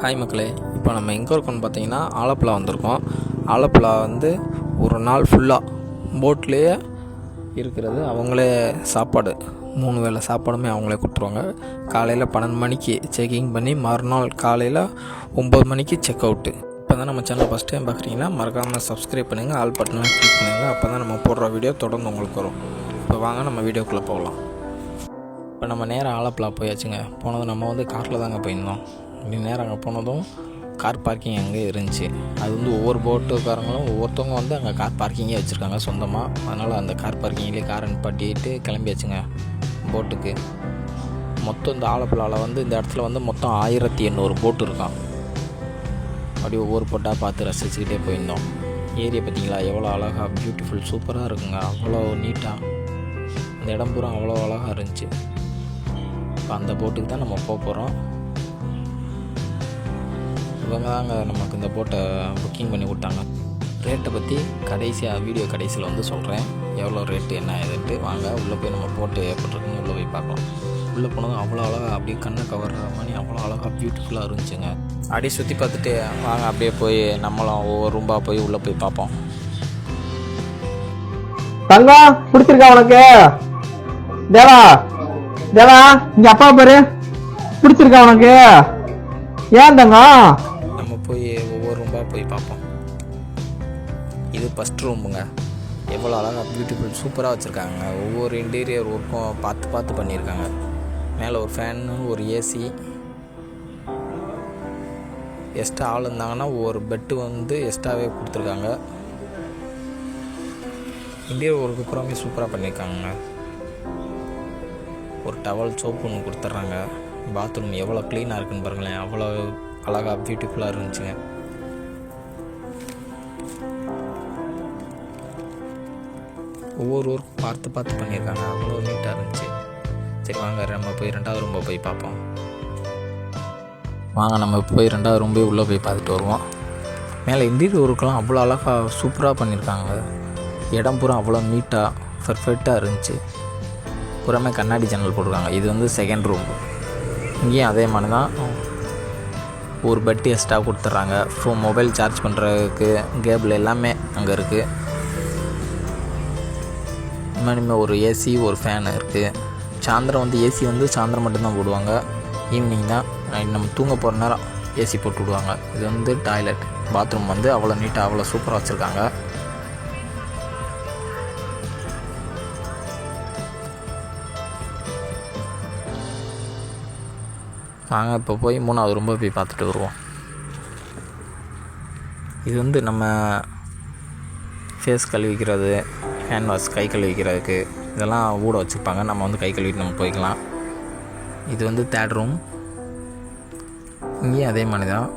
Hi மக்களே இப்போ நம்ம எங்கே இருக்கோம்னு பார்த்தீங்கன்னா ஆலப்புழா வந்திருக்கோம். ஆலப்புழா வந்து ஒரு நாள் ஃபுல்லாக போட்லேயே இருக்கிறது. அவங்களே சாப்பாடு மூணு வேளை சாப்பாடுமே அவங்களே கொடுத்துருவாங்க. காலையில் பன்னெண்டு மணிக்கு செக்கிங் பண்ணி மறுநாள் காலையில் ஒம்பது மணிக்கு செக் அவுட்டு இப்போ தான் நம்ம சேனல் ஃபஸ்ட் டைம் பார்க்குறீங்கன்னா மறக்காமல் சப்ஸ்கிரைப் பண்ணுங்கள் ஆல் பட்டனை கிளிக் பண்ணுங்கள் அப்போ தான் நம்ம போடுற வீடியோ தொடர்ந்து உங்களுக்கு வரும். இப்போ வாங்க நம்ம வீடியோக்குள்ளே போகலாம். இப்போ நம்ம நேராக ஆலப்புழா போயாச்சுங்க. போனது நம்ம வந்து காரில் தாங்க போயிருந்தோம். அப்படி நேரம் அங்கே போனதும் கார் பார்க்கிங் அங்கே இருந்துச்சு. அது வந்து ஒவ்வொரு போட்டுக்காரங்களும் ஒவ்வொருத்தவங்க வந்து அங்கே கார் பார்க்கிங்கே வச்சுருக்காங்க சொந்தமாக அதனால் அந்த கார் பார்க்கிங்லேயே காரை நிப்பாட்டிட்டு கிளம்பியாச்சுங்க போட்டுக்கு மொத்தம் இந்த ஆலப்புழாவில் வந்து இந்த இடத்துல வந்து மொத்தம் ஆயிரத்தி எண்ணூறு போட்டு இருக்கான் அப்படியே ஒவ்வொரு போட்டாக பார்த்து ரசிச்சுக்கிட்டே போயிருந்தோம். ஏரியா பார்த்தீங்களா? எவ்வளோ அழகாக பியூட்டிஃபுல் சூப்பராக இருக்குங்க. அவ்வளோ நீட்டாக அந்த இடம் பூரா அவ்வளோ அழகாக இருந்துச்சு. இப்போ அந்த போட்டுக்கு தான் நம்ம போக போகிறோம் இவங்க தாங்க நமக்கு இந்த போட்டை புக்கிங் பண்ணி விட்டாங்க ரேட்டை பற்றி கடைசியாக வீடியோ கடைசியில் வந்து சொல்கிறேன் எவ்வளோ ரேட்டு என்ன ஏதுன்ட்டு. வாங்க உள்ளே போய் நம்ம போட்டு ஏற்பட்டுருக்குன்னு உள்ளே போய் பார்க்கலாம். உள்ளே போனதும் அவ்வளோ அழகாக அப்படியே கண்ணை கவர்ற மாதிரி அவ்வளோ அழகாக பியூட்டிஃபுல்லாக இருந்துச்சுங்க. அப்படியே சுற்றி பார்த்துட்டு வாங்க அப்படியே போய் நம்மளும் ஒவ்வொரு ரூம்பாக போய் உள்ளே போய் பார்ப்போம். தங்கம் பிடிச்சிருக்கா உனக்கு? தேவா தேவா இங்கே அப்பா பாரு. பிடிச்சிருக்கா உனக்கு? ஏன் தங்கம் ஃபஸ்ட் ரூமுங்க எவ்வளோ அழகாக பியூட்டிஃபுல் சூப்பராக வச்சுருக்காங்க. ஒவ்வொரு இன்டீரியர் ஒர்க்கும் பார்த்து பார்த்து பண்ணியிருக்காங்க. மேலே ஒரு ஃபேனு ஒரு ஏசி எக்ஸ்ட்ரா ஆள் இருந்தாங்கன்னா ஒவ்வொரு பெட்டு வந்து எக்ஸ்ட்ராவே கொடுத்துருக்காங்க. இன்டீரியர் ஒர்க்கு பூராமே சூப்பராக பண்ணியிருக்காங்க ஒரு டவல் சோப்பு ஒன்று கொடுத்துட்றாங்க. பாத்ரூம் எவ்வளோ க்ளீனாக இருக்குன்னு பாருங்களேன். அவ்வளோ அழகாக பியூட்டிஃபுல்லாக இருந்துச்சுங்க. ஒவ்வொரு ஊருக்கும் பார்த்து பார்த்து பண்ணியிருக்காங்க. அவ்வளோ நீட்டாக இருந்துச்சு. சரி வாங்க நம்ம போய் ரெண்டாவது ரூம்பை போய் பார்ப்போம். வாங்க நம்ம போய் ரெண்டாவது ரூம்பே உள்ளே போய் பார்த்துட்டு வருவோம். மேலே இன்டீரியர் ஒர்க்கெலாம் அவ்வளோ அழகாக சூப்பராக பண்ணியிருக்காங்க. இடம் பூரா அவ்வளோ நீட்டாக பர்ஃபெக்டாக இருந்துச்சு. பூராமே கண்ணாடி ஜன்னல் போட்டிருக்காங்க. இது வந்து செகண்ட் ரூம் இங்கேயும் அதே மாதிரி தான். ஒரு பெட் எக்ஸ்ட்ரா கொடுத்துட்றாங்க. ஃபோ மொபைல் சார்ஜ் பண்ணுறதுக்கு கேபிள் எல்லாமே அங்கே இருக்குது இனிமேல் ஒரு ஏசி ஒரு ஃபேன் இருக்குது சாயந்தரம் வந்து ஏசி வந்து சாயந்தரம் மட்டும்தான் போடுவாங்க. ஈவினிங் தான் night நம்ம தூங்க போகிற நேரம் ஏசி போட்டு விடுவாங்க. இது வந்து டாய்லெட் பாத்ரூம் வந்து அவ்வளோ நீட்டாக அவ்வளோ சூப்பராக வச்சுருக்காங்க. நாங்கள் இப்போ போய் மூணாவது ரொம்ப போய் பார்த்துட்டு வருவோம். இது வந்து நம்ம ஃபேஸ் கழுவிக்கிறது. ஹேண்ட் வாஷ் கை கழுவிக்கிறதுக்கு இதெல்லாம் ஊட வச்சுருப்பாங்க. நம்ம வந்து கை கழுவிட்டு நம்ம போய்க்கலாம். இது வந்து தேர்ட் ரூம் இங்கேயும் அதே மாதிரி தான்.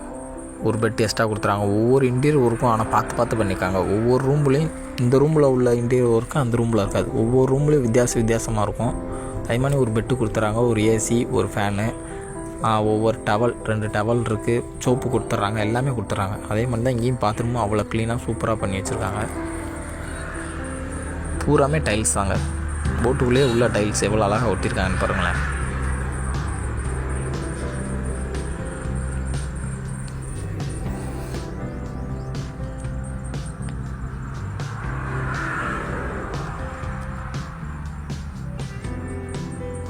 ஒரு பெட் எக்ஸ்ட்ரா கொடுத்துறாங்க. ஒவ்வொரு இன்டீரியர் ஒர்க்கும் ஆனால் பார்த்து பார்த்து பண்ணியிருக்காங்க. ஒவ்வொரு ரூம்லேயும் இந்த ரூமில் உள்ள இன்டீரியர் ஒர்க்கு அந்த ரூமில் இருக்காது. ஒவ்வொரு ரூம்லேயும் வித்தியாச வித்தியாசமாக இருக்கும். அதே மாதிரி ஒரு பெட்டு கொடுத்துறாங்க. ஒரு ஏசி ஒரு ஃபேனு ஒவ்வொரு டவல் ரெண்டு டவல் இருக்குது சோப்பு கொடுத்துட்றாங்க எல்லாமே கொடுத்துட்றாங்க அதே மாதிரி தான் இங்கேயும் பாத்ரூமும் அவ்வளோ க்ளீனாக சூப்பராக பண்ணி வச்சுருக்காங்க. பூராமே டைல்ஸ் தாங்க. போட்டுக்குள்ளேயே உள்ள டைல்ஸ் எவ்வளோ அழகாக ஒட்டியிருக்காங்கன்னு பாருங்களேன்.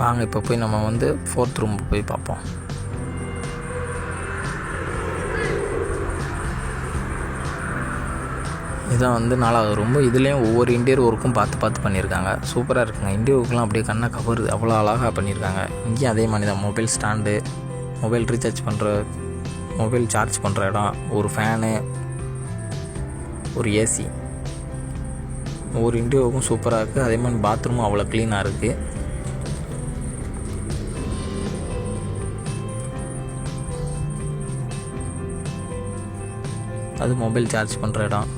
வாங்க இப்போ போய் நம்ம வந்து ஃபோர்த் ரூம் போய் பார்ப்போம். இதான் வந்து நாலாவது ரொம்ப இதுலேயும் ஒவ்வொரு இன்டீரியர் ஒர்க்கும் பார்த்து பார்த்து பண்ணியிருக்காங்க. சூப்பராக இருக்குங்க. இன்டீரியர் ஒர்க்லாம் அப்படியே கண்ணை கவருது. அவ்வளோ அழகாக பண்ணியிருக்காங்க. இங்கேயும் அதே மாதிரி தான். மொபைல் ஸ்டாண்டு மொபைல் ரீசார்ஜ் பண்ணுற மொபைல் சார்ஜ் பண்ணுற இடம் ஒரு ஃபேனு ஒரு ஏசி ஒவ்வொரு இன்டீரியர் சூப்பராக இருக்குது அதே மாதிரி பாத்ரூமும் அவ்வளோ க்ளீனாக இருக்குது அது மொபைல் சார்ஜ் பண்ணுற இடம்.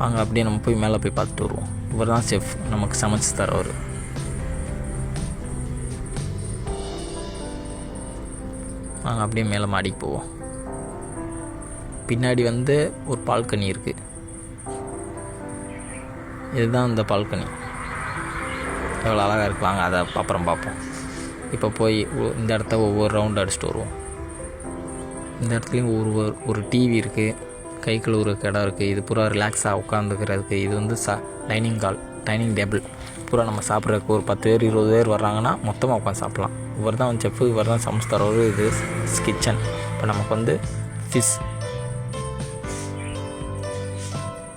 வாங்க அப்படியே நம்ம போய் மேலே போய் பார்த்துட்டு வருவோம். இவர் தான் செஃப் நமக்கு சமைச்சு தரவர் வாங்க அப்படியே மேலே மாடிக்கு போவோம். பின்னாடி வந்து ஒரு பால்கனி இருக்குது இதுதான் இந்த பால்கனி. எவ்வளோ அழகாக இருக்கு. வாங்க அதை அப்புறம் பார்ப்போம். இப்போ போய் இந்த இடத்த ஒவ்வொரு ரவுண்டு அடிச்சுட்டு வருவோம். இந்த இடத்துலையும் ஒரு ஒரு- ஒரு டிவி இருக்குது கை கழுவுறதுக்கு இடம் இருக்குது இது பூரா ரிலாக்ஸாக உட்காந்துக்கிறதுக்கு இது வந்து சா டைனிங் ஹால் டைனிங் டேபிள் பூரா நம்ம சாப்பிட்றதுக்கு ஒரு பத்து பேர் இருபது பேர் வர்றாங்கன்னா மொத்தமாக உட்காந்து சாப்பிட்லாம். இவர் தான் செஃப் இவர் தான் சமைச்சு தரவர் இது கிச்சன் இப்போ நமக்கு வந்து ஃபிஷ்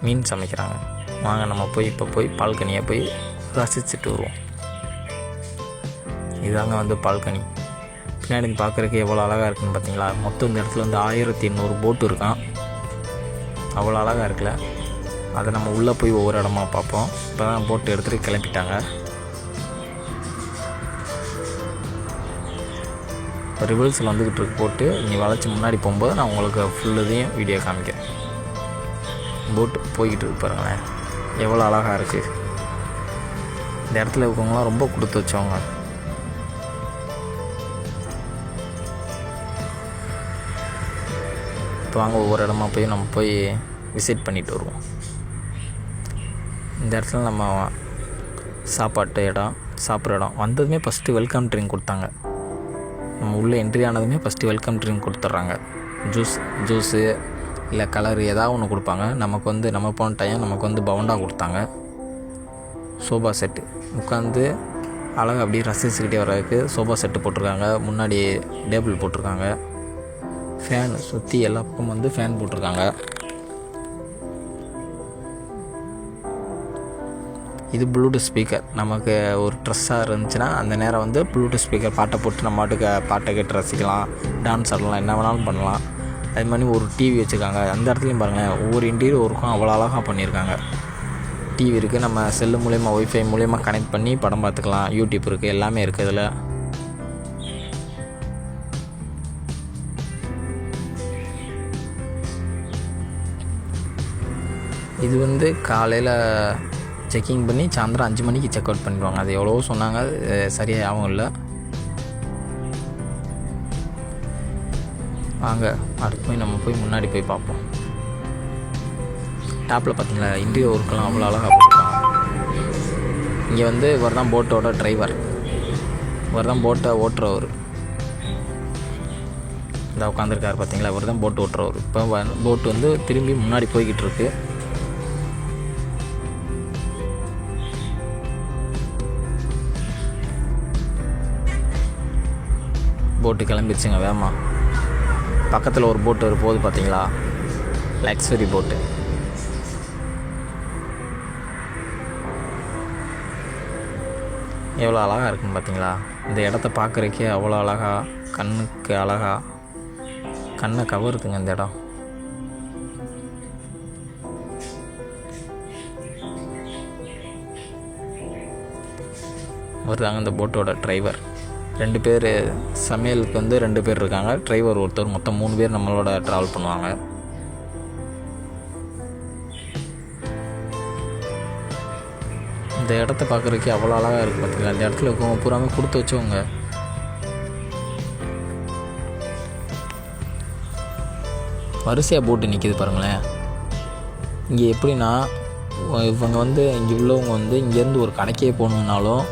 மீன் சமைக்கிறாங்க. வாங்க நம்ம போய் இப்போ போய் பால்கனியை போய் ரசிச்சுட்டு வருவோம். இதாங்க வந்து பால்கனி. பின்னாடி பார்க்குறதுக்கு எவ்வளோ அழகாக இருக்குன்னு பார்த்தீங்களா மொத்தம் இந்த இடத்துல வந்து ஆயிரத்தி எண்ணூறு போட்டு இருக்கான். அவ்வளோ அழகாக இருக்குல்ல அதை நம்ம உள்ளே போய் ஒவ்வொரு இடமா பார்ப்போம். இப்போ தான் போட்டு எடுத்துகிட்டு கிளம்பிட்டாங்க. இப்போ ரிவர்ஸில் வந்துக்கிட்டு இருக்கு போட்டு நீ வளைச்சி முன்னாடி போகும்போது நான் உங்களுக்கு ஃபுல் இதையும் வீடியோ காமிக்கிறேன். போட்டு போய்கிட்டு இருக்கு பாருங்களேன். எவ்வளோ அழகாக இருக்குது இந்த இடத்துல இருக்கவங்களாம் ரொம்ப கொடுத்து வச்சவங்க. இப்போ வாங்க ஒவ்வொரு இடமா போய் நம்ம போய் விசிட் பண்ணிட்டு வருவோம். இந்த இடத்துல நம்ம சாப்பாட்டு இடம் சாப்பிட்ற இடம். வந்ததுமே ஃபஸ்ட்டு வெல்கம் ட்ரிங்க் கொடுத்தாங்க. நம்ம உள்ளே என்ட்ரி ஆனதுமே ஃபஸ்ட்டு வெல்கம் ட்ரிங்க் கொடுத்துட்றாங்க. ஜூஸ் ஜூஸு இல்லை கலர் ஏதாவது ஒன்று கொடுப்பாங்க. நமக்கு வந்து நம்ம போன டைம் நமக்கு வந்து பவுண்டாக கொடுத்தாங்க. சோபா செட்டு உட்காந்து அழகாக அப்படியே ரசிச்சுக்கிட்டே வர்றதுக்கு சோபா செட்டு போட்டிருக்காங்க. முன்னாடி டேபிள் போட்டிருக்காங்க. ஃபேன் சுற்றி எல்லா பக்கம் வந்து ஃபேன் போட்டிருக்காங்க. இது ப்ளூடூத் ஸ்பீக்கர் நமக்கு ஒரு ட்ரெஸ்ஸாக இருந்துச்சுன்னா அந்த நேரம் வந்து ப்ளூடூத் ஸ்பீக்கர் பாட்டை போட்டு நம்ம பாட்டுக்கு பாட்டை கேட்டு ரசிக்கலாம் டான்ஸ் ஆடலாம் என்ன வேணாலும் பண்ணலாம். அது மாதிரி ஒரு டிவி வச்சுருக்காங்க. அந்த இடத்துலையும் பாருங்களேன் ஒவ்வொரு இன்டீரியர் ஒர்க்கும் அவ்வளோ அழகாக பண்ணியிருக்காங்க. டிவி இருக்குது நம்ம செல்லு மூலயமா ஒய்ஃபை மூலயமா கனெக்ட் பண்ணி படம் பார்த்துக்கலாம். யூடியூப் இருக்குது எல்லாமே இருக்குது இதில். இது வந்து காலையில் செக்கிங் பண்ணி சாயந்தரம் அஞ்சு மணிக்கு செக் அவுட் பண்ணிடுவாங்க. அது எவ்வளவோ சொன்னாங்க. அது சரியாக யாவும் இல்லை. வாங்க அடுத்து போய் நம்ம போய் முன்னாடி போய் பார்ப்போம். டாப்பில் பார்த்தீங்களா இந்திய ஒர்க்கெலாம் அவ்வளோ அழகாக போட்டிருக்காங்க. இங்கே வந்து இவர் தான் போட்டோட டிரைவர் இவர் தான் போட்டை ஓட்டுறவர். இந்த உட்காந்துருக்காரு பார்த்தீங்களா இவர் தான் போட்டு ஓட்டுறவர். இப்போ போட்டு வந்து திரும்பி முன்னாடி போய்கிட்டு இருக்குது போட்டு கிளம்பிடுச்சுங்க வேமா பக்கத்தில் ஒரு போட்டு ஒரு போகுது பார்த்தீங்களா லக்ஸரி போட்டு. எவ்வளோ அழகாக இருக்குன்னு பார்த்தீங்களா இந்த இடத்த பார்க்குறக்கே அவ்வளோ அழகா கண்ணுக்கு அழகா கண்ணை கவருதுங்க இந்த இடம். வருதாங்க இந்த போட்டோட டிரைவர் ரெண்டு பேர் சமையலுக்கு வந்து ரெண்டு பேர் இருக்காங்க. டிரைவர் ஒருத்தர் மொத்தம் மூணு பேர் நம்மளோட ட்ராவல் பண்ணுவாங்க. இந்த இடத்த பார்க்குறதுக்கே அவ்வளோ அழகாக இருக்குது பார்த்துக்கலாம் இந்த இடத்துல இருக்கவங்க பூராமே கொடுத்து வச்சவங்க. வரிசையாக போட்டு நிற்கிது பாருங்களேன். இங்கே எப்படின்னா இவங்க வந்து இங்கே உள்ளவங்க வந்து இங்கேருந்து ஒரு கடைக்கே போகணுன்னாலும்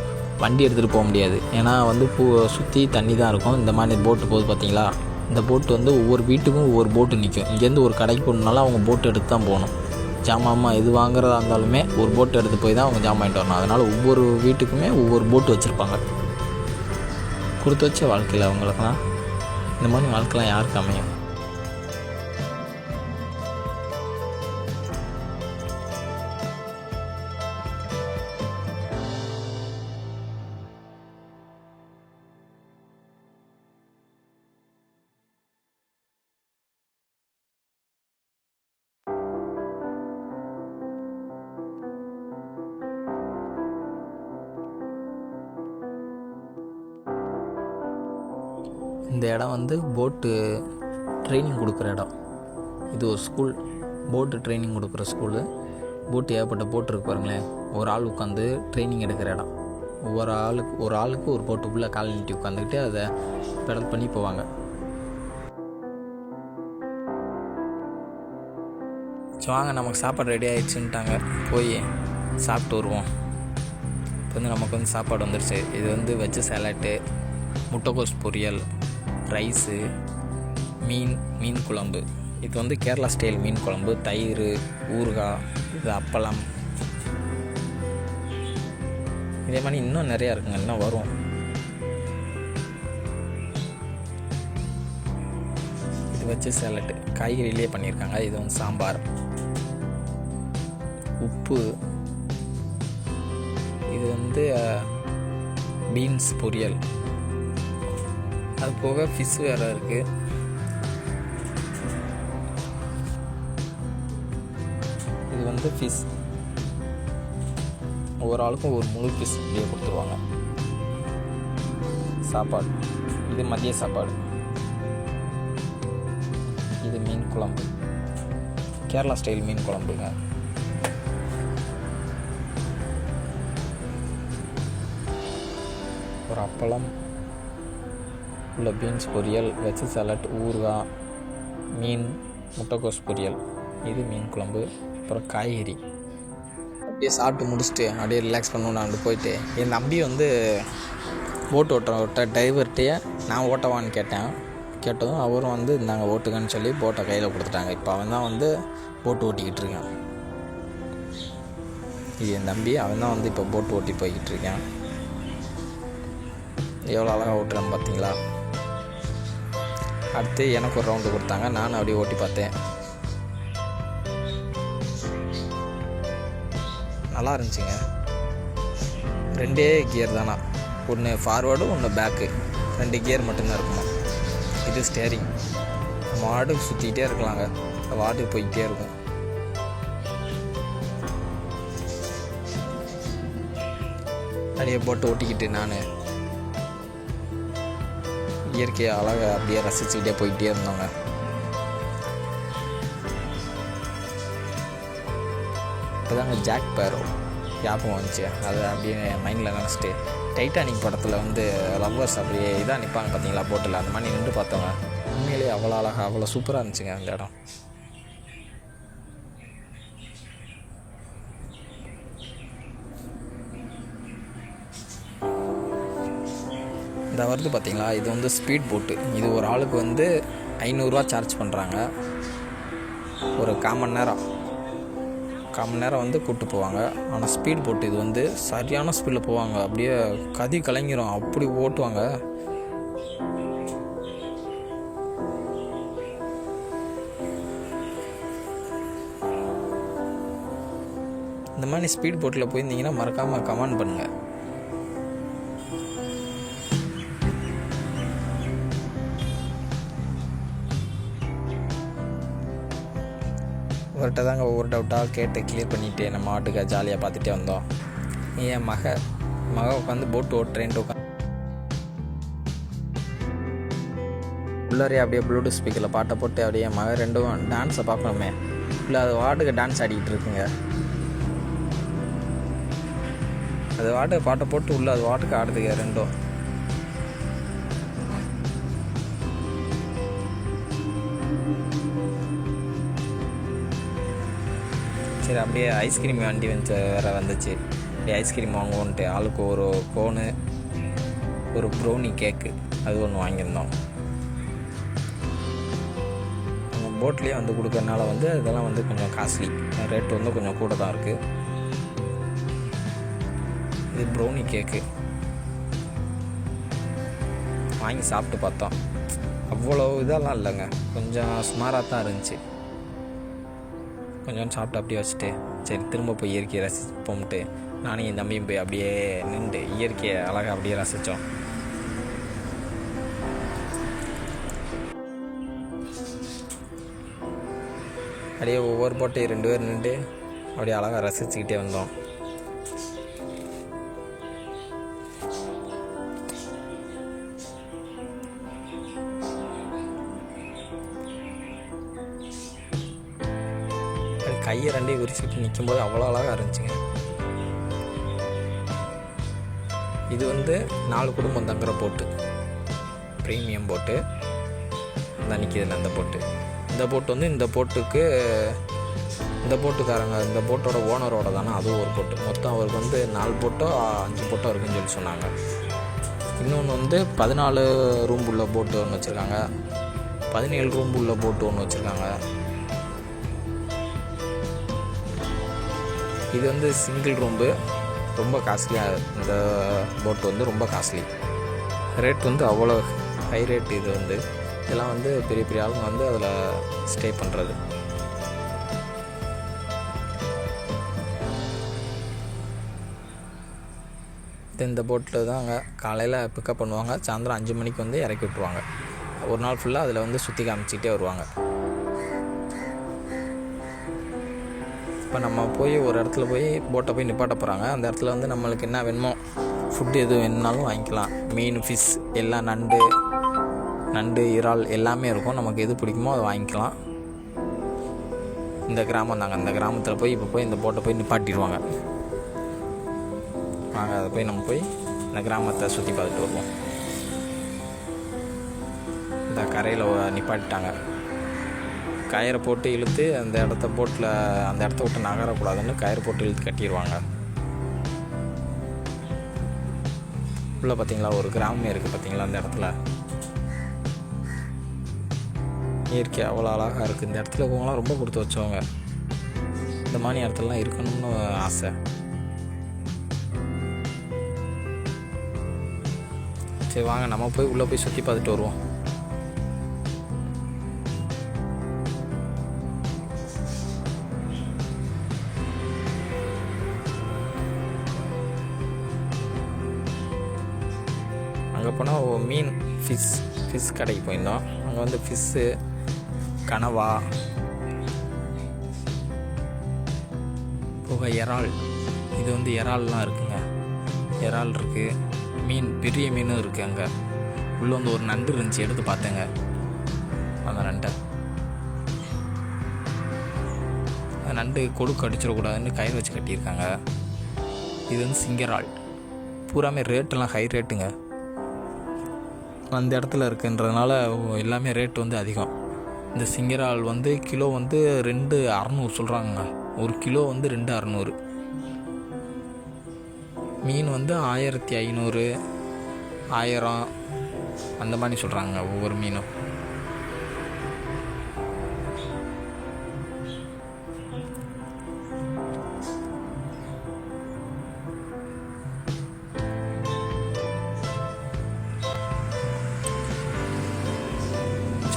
வண்டி எடுத்துகிட்டு போக முடியாது. ஏன்னா வந்து பூ சுற்றி தண்ணி தான் இருக்கும். இந்த மாதிரி போட்டு போகுது பார்த்தீங்களா இந்த போட்டு வந்து ஒவ்வொரு வீட்டுக்கும் ஒவ்வொரு போட்டு நிற்கும் இங்கேருந்து ஒரு கடைக்கு போகணுனாலும் அவங்க போட்டு எடுத்து தான் போகணும். ஜாமான் எது வாங்குறதா இருந்தாலுமே ஒரு போட்டு எடுத்து போய் தான் அவங்க ஜாமான் வாங்கிட்டு வரணும். அதனால் ஒவ்வொரு வீட்டுக்குமே ஒவ்வொரு போட்டு வச்சுருப்பாங்க. கொடுத்து வச்ச வாழ்க்கையில் அவங்களுக்குலாம் இந்த மாதிரி வாழ்க்கைலாம் யாருக்கு அமையும்? வந்து போட்டு ட்ரைனிங் கொடுக்குற இடம். இது ஒரு ஸ்கூல் போட்டு ட்ரைனிங் கொடுக்குற ஸ்கூலு போட்டு ஏகப்பட்ட போட்டு இருக்கு பாருங்களேன். ஒரு ஆள் உட்காந்து ட்ரைனிங் எடுக்கிற இடம். ஒவ்வொரு ஆளுக்கு ஒரு ஆளுக்கு ஒரு போட்டுக்குள்ளே கால் நீட்டி உட்காந்துக்கிட்டு அதை பெடல் பண்ணி போவாங்க. சரி வாங்க நமக்கு சாப்பாடு ரெடி ஆகிடுச்சுன்ட்டாங்க போய் சாப்பிட்டு வருவோம். இப்போ வந்து நமக்கு வந்து சாப்பாடு வந்துருச்சு. இது வந்து வெஜ்ஜு சேலட்டு முட்டைக்கோஸ் பொரியல். ரைஸு மீன் மீன் குழம்பு. இது வந்து கேரளா ஸ்டைல் மீன் குழம்பு. தயிர் ஊறுகாய் இது அப்பளம். இதே மாதிரி இன்னும் நிறையா இருக்குங்க இன்னும் வரும். இது வச்சு சேலட்டு காய்கறியிலே பண்ணியிருக்காங்க. இது வந்து சாம்பார். உப்பு. இது வந்து பீன்ஸ் பொரியல். அது போக ஃபிஷ் வேறு இருக்குது இது வந்து ஃபிஷ் ஒவ்வொரு ஆளுக்கும் ஒரு முழு ஃபிஷ் இப்படியே கொடுத்துருவாங்க. சாப்பாடு. இது மதிய சாப்பாடு. இது மீன் குழம்பு. கேரளா ஸ்டைல் மீன் குழம்புங்க. ஒரு அப்பளம் உள்ள பீன்ஸ் பொரியல் வெஜ் சாலட் ஊறுகாய் மீன் முட்டைக்கோஸ் பொரியல். இது மீன் குழம்பு அப்புறம் காய்கறி. அப்படியே சாப்பிட்டு முடிச்சுட்டு அப்படியே ரிலாக்ஸ் பண்ணணும். அங்கே போயிட்டு என் தம்பி வந்து ஓட்டு ஓட்ட ஓட்ட டிரைவர்கிட்டயே நான் ஓட்டவான்னு கேட்டேன். கேட்டதும் அவரும் வந்து இந்தாங்க ஓட்டுங்கன்னு சொல்லி போட்டை கையில் கொடுத்துட்டாங்க. இப்போ அவன் தான் வந்து போட்டு ஓட்டிக்கிட்டு இருக்கான். இது என் தம்பி அவன் தான் வந்து இப்போ போட்டு ஓட்டி போய்கிட்டு இருக்கான். எவ்வளோ அழகாக ஓட்டுறான்னு பார்த்தீங்களா அடுத்து எனக்கு ஒரு ரவுண்டு கொடுத்தாங்க. நானும் அப்படியே ஓட்டி பார்த்தேன். நல்லா இருந்துச்சுங்க. ரெண்டே கியர் தானா? ஒன்று ஃபார்வேர்டு ஒன்று பேக்கு ரெண்டு கியர் மட்டும்தான் இருக்குமா? இது ஸ்டேரிங் மாடு சுற்றிக்கிட்டே இருக்கலாங்க. வார்டு போய்கிட்டே இருக்கும். அப்படியே போட்டு ஓட்டிக்கிட்டு நான். இயற்கையை அழகை அப்படியே ரசிச்சுக்கிட்டே போயிட்டே இருந்தோங்க. இப்போதாங்க ஜாக் பேரோ ஞாபகம் வந்துச்சு. அதை அப்படியே மைண்டில் நினச்சிட்டு டைட்டானிக் படத்தில் வந்து லவ்வர்ஸ் அப்படியே இதாக நிற்பாங்க பார்த்தீங்களா போட்டில் அந்த மாதிரி நின்று பார்த்தவங்க உண்மையிலேயே அவ்வளோ அழகாக அவ்வளோ சூப்பராக இருந்துச்சுங்க அந்த இடம். இந்த வருது பார்த்தீங்களா இது வந்து ஸ்பீட் போட்டு இது ஒரு ஆளுக்கு வந்து ஐநூறுரூவா சார்ஜ் பண்ணுறாங்க ஒரு காமன் நேரம். காமன் நேரம் வந்து கூப்பிட்டு போவாங்க. ஆனால் ஸ்பீட் போட்டு இது வந்து சரியான ஸ்பீடில் போவாங்க. அப்படியே கதி கலங்கிரும். அப்படி ஓட்டுவாங்க. இந்த மாதிரி ஸ்பீட் போட்டில் போயிருந்தீங்கன்னா மறக்காமல் கமெண்ட் பண்ணுங்கள் அவர்கிட்ட தாங்க ஒவ்வொரு டவுட்டாக கேட்டு கிளியர் பண்ணிவிட்டு நம்ம ஆட்டுக்கு ஜாலியாக பார்த்துட்டே வந்தோம். என் மக மக உட்காந்து போட்டு ஓட்டுறேன்ட்டு உட்காந்து உள்ளாரே அப்படியே ப்ளூடூத் ஸ்பீக்கரில் பாட்டை போட்டு அப்படியே மக ரெண்டும் டான்ஸை பார்க்கணுமே. இல்லை அது வாட்டுக்கு டான்ஸ் ஆடிக்கிட்டு இருக்குங்க. அது வாட்டுக்கு பாட்டை போட்டு உள்ள அது வாட்டுக்கு ஆடுதுங்க ரெண்டும். சரி அப்படியே ஐஸ்கிரீம் வண்டி வந்து வேறு வந்துச்சு. அப்படியே ஐஸ்கிரீம் வாங்குவோன்ட்டு ஆளுக்கு ஒரு கோனு ஒரு ப்ரௌனி கேக்கு அது ஒன்று வாங்கியிருந்தோம். போட்லேயே வந்து கொடுக்கறனால வந்து இதெல்லாம் வந்து கொஞ்சம் காஸ்ட்லி ரேட் வந்து கொஞ்சம் கூட தான் இருக்குது இது ப்ரௌனி கேக்கு வாங்கி சாப்பிட்டு பார்த்தோம். அவ்வளோ இதெல்லாம் இல்லைங்க. கொஞ்சம் சுமாராக தான் இருந்துச்சு. கொஞ்சம் சாப்பிட்டு அப்படியே வச்சுட்டு சரி திரும்ப போய் இயற்கையை ரசிப்போம்ட்டு நானும் என் தம்பியும் போய் அப்படியே நின்று இயற்கையை அழகாக அப்படியே ரசித்தோம் அப்படியே ஒவ்வொரு போட்டையும் ரெண்டு பேர் நின்று அப்படியே அழகாக ரசிச்சுக்கிட்டே வந்தோம். விரிச்சிட்டு நிற்கும்போது அவ்வளோ அழகாக இருந்துச்சுங்க. இது வந்து நாலு குடும்பம் தங்குற போட்டு. ப்ரீமியம் போட்டு. இந்த நிற்கிதுல அந்த போட்டு. இந்த போட்டு வந்து இந்த போட்டுக்கு இந்த போட்டுக்காரங்க இந்த போட்டோட ஓனரோட தானே அதுவும் ஒரு போட்டு. மொத்தம் அவருக்கு வந்து நாலு போட்டோ அஞ்சு போட்டோ இருக்குன்னு சொல்லி சொன்னாங்க. இன்னொன்று வந்து பதினாலு ரூம் உள்ள போட்டு ஒன்று வச்சுருக்காங்க. பதினேழு ரூம் உள்ள போட்டு ஒன்று வச்சுருக்காங்க. இது வந்து சிங்கிள் ரூம்பு ரொம்ப காஸ்ட்லியாக இந்த போட் வந்து ரொம்ப காஸ்ட்லி ரேட் வந்து அவ்வளோ ஹை ரேட் இது வந்து. இதெல்லாம் வந்து பெரிய பெரிய ஆளுங்க வந்து அதில் ஸ்டே பண்ணுறது இந்த போட்டில் தான் அங்கே காலையில் பிக்கப் பண்ணுவாங்க. சாயந்தரம் அஞ்சு மணிக்கு வந்து இறக்கி விட்ருவாங்க ஒரு நாள் ஃபுல்லாக அதில் வந்து சுற்றி காமிச்சிக்கிட்டே வருவாங்க. இப்போ நம்ம போய் ஒரு இடத்துல போய் போட்டை போய் நிப்பாட்ட போகிறாங்க அந்த இடத்துல வந்து நம்மளுக்கு என்ன வேணுமோ ஃபுட்டு எது வேணுனாலும் வாங்கிக்கலாம். மீன் ஃபிஷ் எல்லாம் நண்டு நண்டு இறால் எல்லாமே இருக்கும். நமக்கு எது பிடிக்குமோ அதை வாங்கிக்கலாம். இந்த கிராமம் தாங்க. அந்த கிராமத்தில் போய் இப்போ போய் இந்த போட்டை போய் நிப்பாட்டிடுவாங்க. வாங்க அதை போய் நம்ம போய் இந்த கிராமத்தை சுற்றி பார்த்துட்டு வருவோம். இந்த கரையில் நிப்பாட்டிட்டாங்க. கயிறை போட்டு இழுத்து அந்த இடத்த போட்டில் அந்த இடத்த விட்டு நகரக்கூடாதுன்னு கயிறு போட்டு இழுத்து கட்டிடுவாங்க. உள்ளே பார்த்தீங்களா ஒரு கிராமமே இருக்குது பார்த்தீங்களா அந்த இடத்துல? இயற்கை அவ்வளோ அழகாக இருக்குது இந்த இடத்துல இருக்கவங்களாம் ரொம்ப கொடுத்து வச்சவங்க. இந்த மாதிரி இடத்துலலாம் இருக்கணும்னு ஆசை. சரி வாங்க நம்ம போய் உள்ளே போய் சுற்றி பார்த்துட்டு வருவோம். அங்கே போனால் மீன் ஃபிஷ் ஃபிஷ் கடைக்கு போயிருந்தோம். அங்கே வந்து ஃபிஷ்ஷு கனவா போக இறால் இது வந்து இறால்லாம் இருக்குங்க. இறால் இருக்குது மீன் பெரிய மீனும் இருக்குது அங்கே. உள்ளே வந்து ஒரு நண்டு இருந்துச்சு எடுத்து பார்த்தேங்க. அந்த நண்டை. அந்த நண்டு கொடுக்கு அடிச்சிடக்கூடாதுன்னு கயிறு வச்சு கட்டியிருக்காங்க. இது வந்து சிங்கரால். பூராமே ரேட்டெல்லாம் ஹை ரேட்டுங்க அந்த இடத்துல இருக்குன்றதுனால எல்லாமே ரேட் வந்து அதிகம். இந்த சிங்கரால் வந்து கிலோ வந்து ரெண்டு அறநூறு சொல்கிறாங்க ஒரு கிலோ வந்து ரெண்டு அறநூறு. மீன் வந்து ஆயிரத்தி ஐநூறு ஆயிரம் அந்த மாதிரி சொல்கிறாங்க ஒவ்வொரு மீனும்.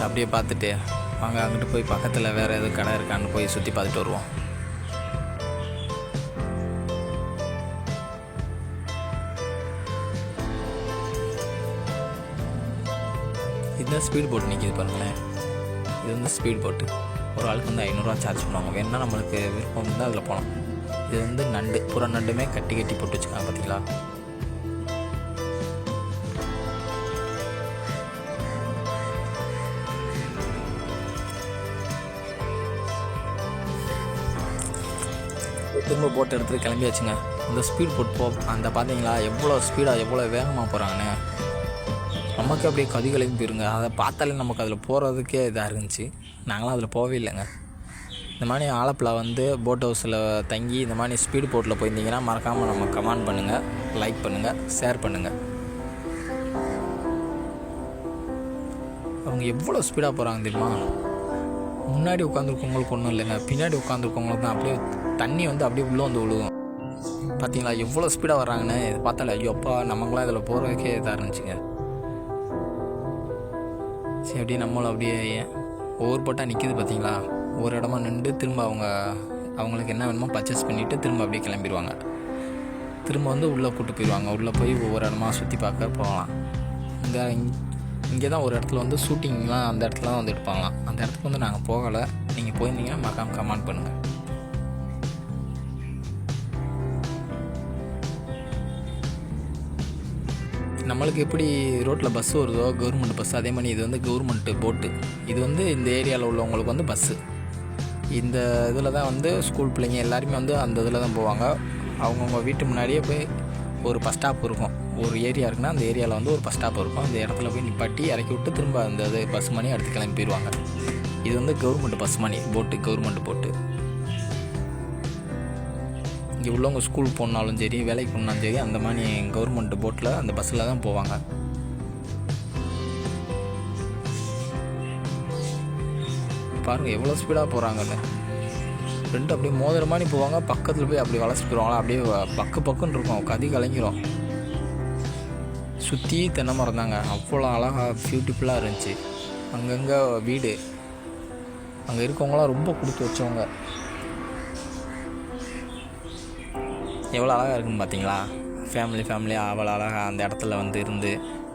அப்படியே பார்த்துட்டு வாங்க அங்கிட்டு போய் பக்கத்தில் வேறு எதுவும் கடை இருக்கான்னு போய் சுற்றி பார்த்துட்டு வருவோம். இதுதான் ஸ்பீட் போட் நிற்கிது பாருங்களேன். இது வந்து ஸ்பீட் போட்டு ஒரு ஆளுக்கு வந்து ஐநூறுரூவா சார்ஜ் பண்ணுவாங்க. வேணுன்னா நம்மளுக்கு விருப்பம் இருந்தால் அதில் போகலாம் இது வந்து நண்டு புற நண்டுமே கட்டி கட்டி போட்டு வச்சுருக்காங்க பார்த்தீங்களா திரும்ப போட் எடுத்துகிட்டு கிளம்பியாச்சுங்க. இந்த ஸ்பீட் போட் போ அந்த பார்த்தீங்களா எவ்வளோ ஸ்பீடாக எவ்வளோ வேகமாக போகிறாங்கன்னு நமக்கு அப்படியே கதிகளையும் போயிருங்க. அதை பார்த்தாலே நமக்கு அதில் போகிறதுக்கே இதாக இருந்துச்சு. நாங்களாம் அதில் போகவே இல்லைங்க. இந்த மாதிரி ஆலப்பில் வந்து போட் ஹவுஸில் தங்கி இந்த மாதிரி ஸ்பீடு போட்டில் போயிருந்தீங்கன்னா மறக்காமல் நம்ம கமெண்ட் பண்ணுங்கள் லைக் பண்ணுங்கள் ஷேர் பண்ணுங்கள் அவங்க எவ்வளோ ஸ்பீடாக போகிறாங்க தெரியுமா? முன்னாடி உட்காந்துருக்கவங்களுக்கு ஒன்றும் இல்லைங்க. பின்னாடி உட்காந்துருக்கவங்களுக்கு தான் அப்படியே தண்ணி வந்து அப்படியே உள்ளே வந்து விழுகும். பார்த்தீங்களா? எவ்வளோ ஸ்பீடாக வர்றாங்கன்னு பார்த்தாலே ஐயோ அப்பா நமக்குலாம் இதில் போகிறதுக்கே இதாக இருந்துச்சுங்க. சரி அப்படியே நம்மளும் அப்படியே ஒவ்வொரு போட்டால் நிற்கிது பார்த்தீங்களா? ஒரு இடமா நின்று திரும்ப அவங்க அவங்களுக்கு என்ன வேணுமோ பர்ச்சேஸ் பண்ணிவிட்டு திரும்ப அப்படியே கிளம்பிடுவாங்க. திரும்ப வந்து உள்ளே கூட்டு போயிடுவாங்க. உள்ளே போய் ஒவ்வொரு இடமா சுற்றி பார்க்க போகலாம். இங்கே இங்கே தான் ஒரு இடத்துல வந்து ஷூட்டிங்லாம் அந்த இடத்துல தான் வந்து எடுப்பாங்களாம். அந்த இடத்துக்கு வந்து நாங்கள் போகலை. நீங்கள் போயிருந்தீங்கன்னா மறக்காம கமெண்ட் பண்ணுங்கள் நம்மளுக்கு எப்படி ரோட்டில் பஸ் வருதோ கவர்மெண்ட் பஸ் அதே மாதிரி இது வந்து கவர்மெண்ட்டு போட்டு இது வந்து இந்த ஏரியாவில் உள்ளவங்களுக்கு வந்து பஸ்ஸு இந்த இதில் தான் வந்து ஸ்கூல் பிள்ளைங்க எல்லாருமே வந்து அந்த இதில் தான் போவாங்க. அவங்கவுங்க வீட்டு முன்னாடியே போய் ஒரு பஸ் ஸ்டாப் இருக்கும். ஒரு ஏரியா இருக்குன்னா அந்த ஏரியாவில் வந்து ஒரு பஸ் ஸ்டாப் இருக்கும். அந்த இடத்துல போய் நிப்பாட்டி இறக்கி விட்டு திரும்ப அந்த இது பஸ் மணி அடுத்து கிளம்பி போயிடுவாங்க இது வந்து கவர்மெண்ட் பஸ் மணி போட்டு கவர்மெண்ட் போட்டு இங்கே உள்ளவங்க ஸ்கூல் போனாலும் சரி வேலைக்கு போனாலும் சரி அந்த மாதிரி கவர்மெண்ட் போட்டில் அந்த பஸ்ஸில் தான் போவாங்க. பாருங்கள் எவ்வளோ ஸ்பீடாக போகிறாங்கன்னு ரெண்டு அப்படியே மோதிர மாதிரி போவாங்க பக்கத்தில் போய் அப்படி வளர்ச்சி போயிடுவாங்களா அப்படியே பக்கு பக்குன்னு இருக்கும் கதி கலங்கிரும். சுற்றி தென்னை மரம் தாங்க அவ்வளோ அழகாக பியூட்டிஃபுல்லாக இருந்துச்சு. அங்கங்கே வீடு. அங்கே இருக்கவங்களாம் ரொம்ப கொடுத்து வச்சவங்க. எவ்வளோ அழகாக இருக்குன்னு பார்த்தீங்களா ஃபேமிலி ஃபேமிலியாக அவ்வளோ அழகாக அந்த இடத்துல வந்து இருந்து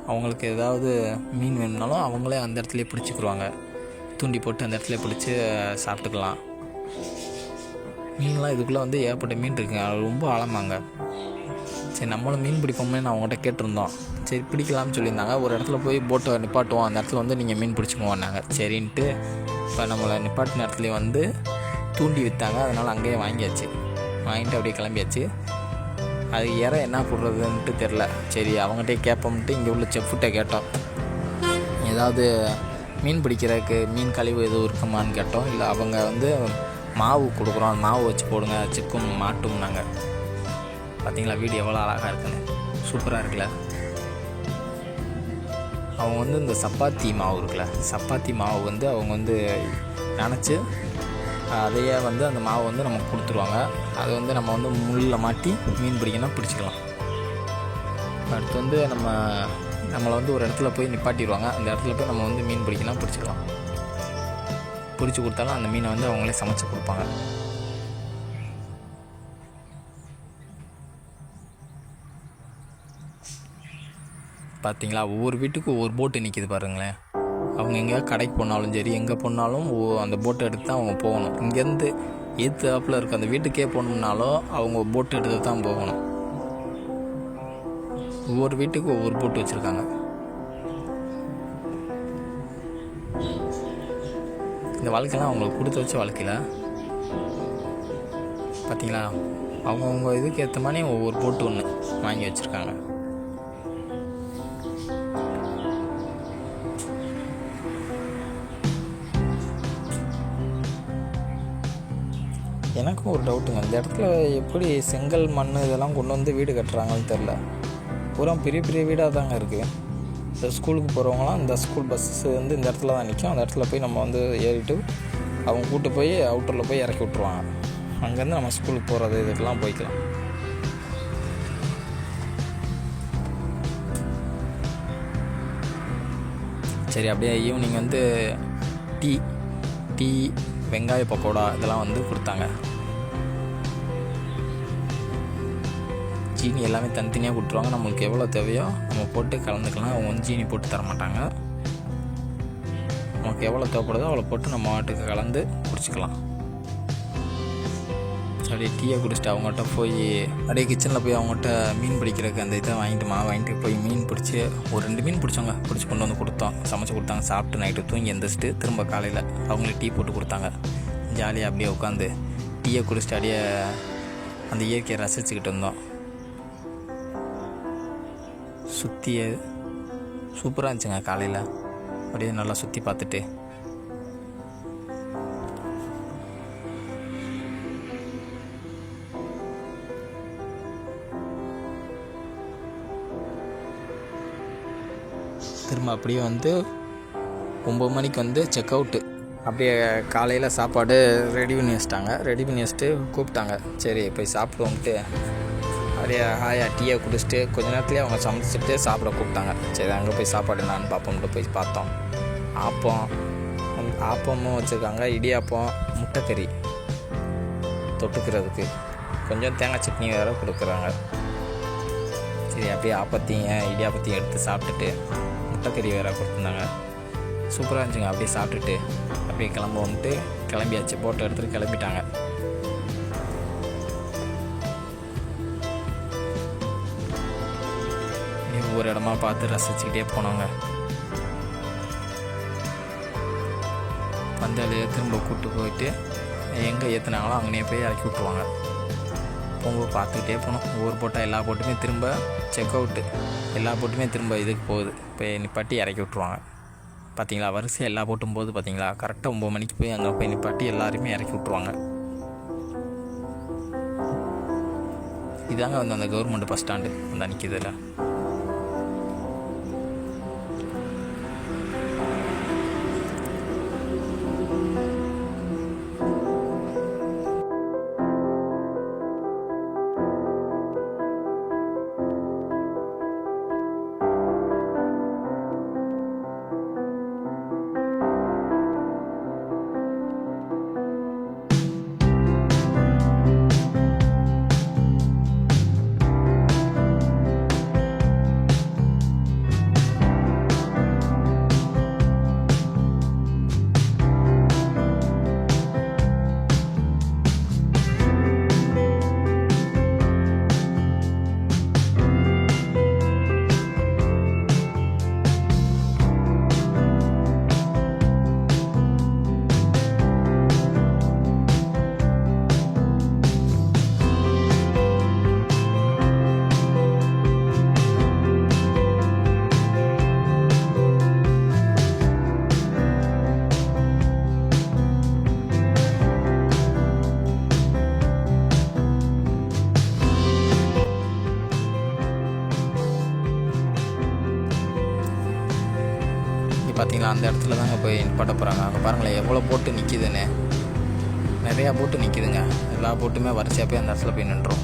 அவங்களுக்கு ஏதாவது மீன் வேணும்னாலும் அவங்களே அந்த இடத்துல பிடிச்சிக்கிடுவாங்க தூண்டி போட்டு அந்த இடத்துல பிடிச்சி சாப்பிட்டுக்கலாம். மீன்லாம் இதுக்குள்ளே வந்து ஏகப்பட்ட மீன் இருக்குங்க. ரொம்ப ஆழமாங்க. சரி நம்மளும் மீன் பிடிப்போம்னு நான் அவங்ககிட்ட கேட்டிருந்தோம். சரி பிடிக்கலாம்னு சொல்லியிருந்தாங்க. ஒரு இடத்துல போய் போட்டை நிப்பாட்டுவோம். அந்த இடத்துல வந்து நீங்கள் மீன் பிடிச்சிக்குவோம்னாங்க சரின்ட்டு இப்போ நம்மளை நிப்பாட்டின இடத்துலையும் வந்து தூண்டி விற்றாங்க அதனால் அங்கேயே வாங்கியாச்சு. வாங்கிட்டு அப்படியே கிளம்பியாச்சு. அது இற என்ன போடுறதுன்ட்டு தெரில. சரி அவங்ககிட்டயே கேட்போம்ட்டு இங்கே உள்ள செஃப்கிட்ட கேட்டோம். ஏதாவது மீன் பிடிக்கிறதுக்கு மீன் கழிவு எதுவும் இருக்குமான்னு கேட்டோம். இல்லை அவங்க வந்து மாவு கொடுக்குறோம். அந்த மாவு வச்சு போடுங்க சிக்கும் மாட்டும்னாங்க பார்த்தீங்களா வீடு எவ்வளோ அழகாக இருக்குன்னு. சூப்பராக இருக்குல்ல. அவங்க வந்து இந்த சப்பாத்தி மாவு இருக்குல்ல சப்பாத்தி மாவு வந்து அவங்க வந்து நினச்சி அதையே வந்து அந்த மாவை வந்து நமக்கு கொடுத்துருவாங்க. அதை வந்து நம்ம வந்து முள்ளில் மாட்டி மீன் பிடிக்கணும் பிடிச்சிக்கலாம். அடுத்து வந்து நம்ம நம்மளை வந்து ஒரு இடத்துல போய் நிப்பாட்டிடுவாங்க. அந்த இடத்துல போய் நம்ம வந்து மீன் பிடிக்கணும் பிடிச்சிக்கலாம். பிடிச்சி கொடுத்தாலும் அந்த மீனை வந்து அவங்களே சமைச்சு கொடுப்பாங்க. பார்த்தீங்களா ஒவ்வொரு வீட்டுக்கும் ஒவ்வொரு போட்டு நிற்கிது பாருங்களேன். அவங்க எங்கேயா கடைக்கு போனாலும் சரி எங்கே போனாலும் அந்த போட்டை எடுத்து தான் அவங்க போகணும். இங்கேருந்து ஏத்தாப்பில் இருக்க அந்த வீட்டுக்கே போகணும்னாலும் அவங்க போட்டு எடுத்து தான் போகணும். ஒவ்வொரு வீட்டுக்கும் ஒவ்வொரு போட்டு வச்சுருக்காங்க. இந்த வாழ்க்கைலாம் அவங்களுக்கு கொடுத்து வச்ச வாழ்க்கையில் பார்த்தீங்களா அவங்கவுங்க இதுக்கு ஏற்ற மாதிரி ஒவ்வொரு போட்டு ஒன்று வாங்கி வச்சுருக்காங்க. எனக்கும் ஒரு டவுட்டுங்க இந்த இடத்துல எப்படி செங்கல் மண் இதெல்லாம் கொண்டு வந்து வீடு கட்டுறாங்கன்னு தெரில பூரா பெரிய பெரிய வீடாக தாங்க இருக்குது இந்த ஸ்கூலுக்கு போகிறவங்களாம் இந்த ஸ்கூல் பஸ்ஸு வந்து இந்த இடத்துல தான் நிற்கும் அந்த இடத்துல போய் நம்ம வந்து ஏறிட்டு அவங்க கூட்டு போய் அவுட்டரில் போய் இறக்கி விட்ருவாங்க அங்கேருந்து நம்ம ஸ்கூலுக்கு போகிறது இதுக்கெல்லாம் போய்க்கலாம். சரி அப்படியே ஈவினிங் வந்து டீ டீ வெங்காய பக்கோடா இதெல்லாம் வந்து கொடுத்தாங்க. ஜீனி எல்லாமே தனித்தனியாக கொடுத்துருவாங்க. நம்மளுக்கு எவ்வளோ தேவையோ நம்ம போட்டு கலந்துக்கலாம். அவங்க வந்து ஜீனி போட்டு தர மாட்டாங்க நமக்கு எவ்வளோ தேவைப்படுதோ அவ்வளோ போட்டு நம்ம மாட்டுக்கு கலந்து குடிச்சிக்கலாம். அப்படியே டீயை குடிச்சிட்டு அவங்ககிட்ட போய் அப்படியே கிச்சனில் போய் அவங்ககிட்ட மீன் பிடிக்கிறதுக்கு அந்த இதை வாங்கிட்டு வாங்கிட்டு போய் மீன் பிடிச்சி ஒரு ரெண்டு மீன் பிடிச்சோங்க பிடிச்சி கொண்டு வந்து கொடுத்தோம். சமைச்சு கொடுத்தாங்க. சாப்பிட்டு நைட்டு தூங்கி எந்திரிச்சிட்டு திரும்ப காலையில் அவங்களே டீ போட்டு கொடுத்தாங்க. ஜாலியாக அப்படியே உட்காந்து டீயை குடிச்சிட்டு அப்படியே அந்த இயற்கையை ரசிச்சுக்கிட்டு இருந்தோம். சுற்றி சூப்பராக இருந்துச்சுங்க காலையில். அப்படியே நல்லா சுற்றி பார்த்துட்டு. திரும்ப அப்படியே வந்து ஒம்பது மணிக்கு வந்து செக் அவுட்டு அப்படியே காலையில் சாப்பாடு ரெடி பண்ணி வச்சிட்டாங்க. ரெடி பண்ணி வச்சுட்டு கூப்பிட்டாங்க. சரி போய் சாப்பிடுவோம்ட்டு. அப்படியே ஹாயா டீயை குடிச்சிட்டு கொஞ்ச நேரத்துலேயே அவங்க சமைச்சிட்டு சாப்பிட கூப்பிட்டாங்க. சரி அங்கே போய் சாப்பாடு என்னான்னு பார்ப்போம்ட்டு போய் பார்த்தோம். ஆப்பம் ஆப்பமும் வச்சுருக்காங்க. இடியாப்பம் முட்டைக்கறி தொட்டுக்கிறதுக்கு. கொஞ்சம் தேங்காய் சட்னி வேறு கொடுக்குறாங்க. சரி அப்படியே ஆப்பத்தையும் இடியாப்பத்தையும் எடுத்து சாப்பிட்டுட்டு முட்டைக்கறி வேறு கொடுத்துருந்தாங்க. சூப்பராக இருந்துச்சுங்க. அப்படியே சாப்பிட்டுட்டு அப்படியே கிளம்ப வந்துட்டு கிளம்பியாச்சு. போட்டோ எடுத்துகிட்டு கிளம்பிட்டாங்க. ஒவ்வொரு இடமா பார்த்து ரசிச்சுக்கிட்டே போனோங்க. பந்தாலே திரும்ப கூப்பிட்டு போயிட்டு எங்கே ஏற்றுனாங்களோ அங்கேயே போய் இறக்கி விட்டுருவாங்க. போகும்போது பார்த்துக்கிட்டே போனோம் ஒவ்வொரு போட்டால் எல்லா போட்டுமே திரும்ப செக் அவுட்டு எல்லா போட்டுமே திரும்ப இதுக்கு போகுது. போய் நிப்பாட்டி இறக்கி விட்ருவாங்க பார்த்தீங்களா? வரிசையாக எல்லா போட்டும் போது பார்த்தீங்களா கரெக்டாக ஒம்பது மணிக்கு போய் அங்கே போய் நிப்பாட்டி எல்லாருமே இறக்கி விட்ருவாங்க இதாங்க வந்து அந்த கவர்மெண்ட் பஸ் ஸ்டாண்டு அந்த நிற்கிதுல நிறையா போட்டு நிற்கிதுங்க எல்லா போட்டுமே வரிசையாக போய் அந்த இடத்துல போய் நின்றோம்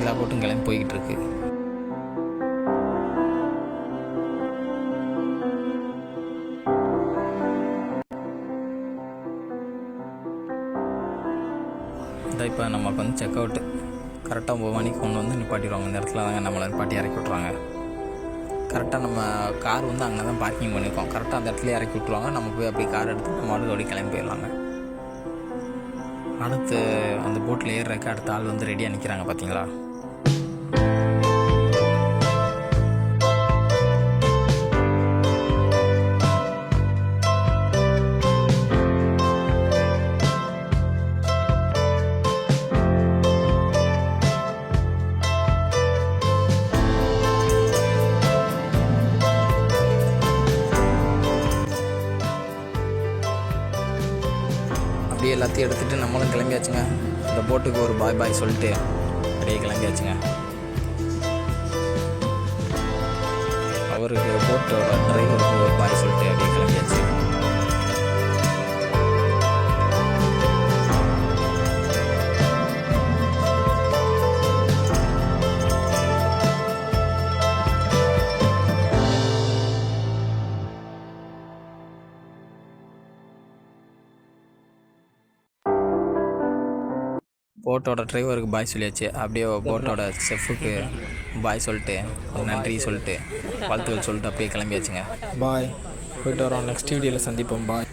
எல்லா போட்டும் கிளம்பி போய்கிட்டு இருக்கு. இதான் இப்போ நமக்கு வந்து செக் அவுட்டு கரெக்டாக ஒம்பது மணிக்கு கொண்டு வந்து நிப்பாட்டிடுவாங்க. இந்த இடத்துல தாங்க நம்மளை நிப்பாட்டி இறக்கி விட்றாங்க கரெக்டாக நம்ம கார் வந்து அங்கே தான் பார்க்கிங் பண்ணியிருக்கோம் கரெக்டாக அந்த இடத்துல இறக்கி விட்ருவாங்க நம்ம போய் அப்படியே கார் எடுத்து நம்ம ஆளுக்கு அப்படியே கிளம்பி போயிடலாங்க. அடுத்து அந்த போட்டில் ஏறுறதுக்கு அடுத்த ஆள் வந்து ரெடியாக நிற்கிறாங்க பார்த்தீங்களா எல்லாத்தையும் எடுத்துகிட்டு நம்மளும் கிளம்பியாச்சுங்க. இந்த போட்டுக்கு ஒரு பாய் பாய் சொல்லிட்டு அப்படியே கிளம்பியாச்சுங்க. அவருக்கு போட்டோட டிரைவருக்கு ஒரு பாய் சொல்லிட்டு அப்படியே கிளம்பி போட்டோட டிரைவருக்கு பாய் சொல்லியாச்சு. அப்படியே போட்டோட செஃப்புக்கு பாய் சொல்லிட்டு நன்றி சொல்லிட்டு வாழ்த்துக்கள் சொல்லிட்டு அப்படியே கிளம்பியாச்சுங்க. பாய் போயிட்டு வரோம். நெக்ஸ்ட் வீடியோவில் சந்திப்போம். பாய்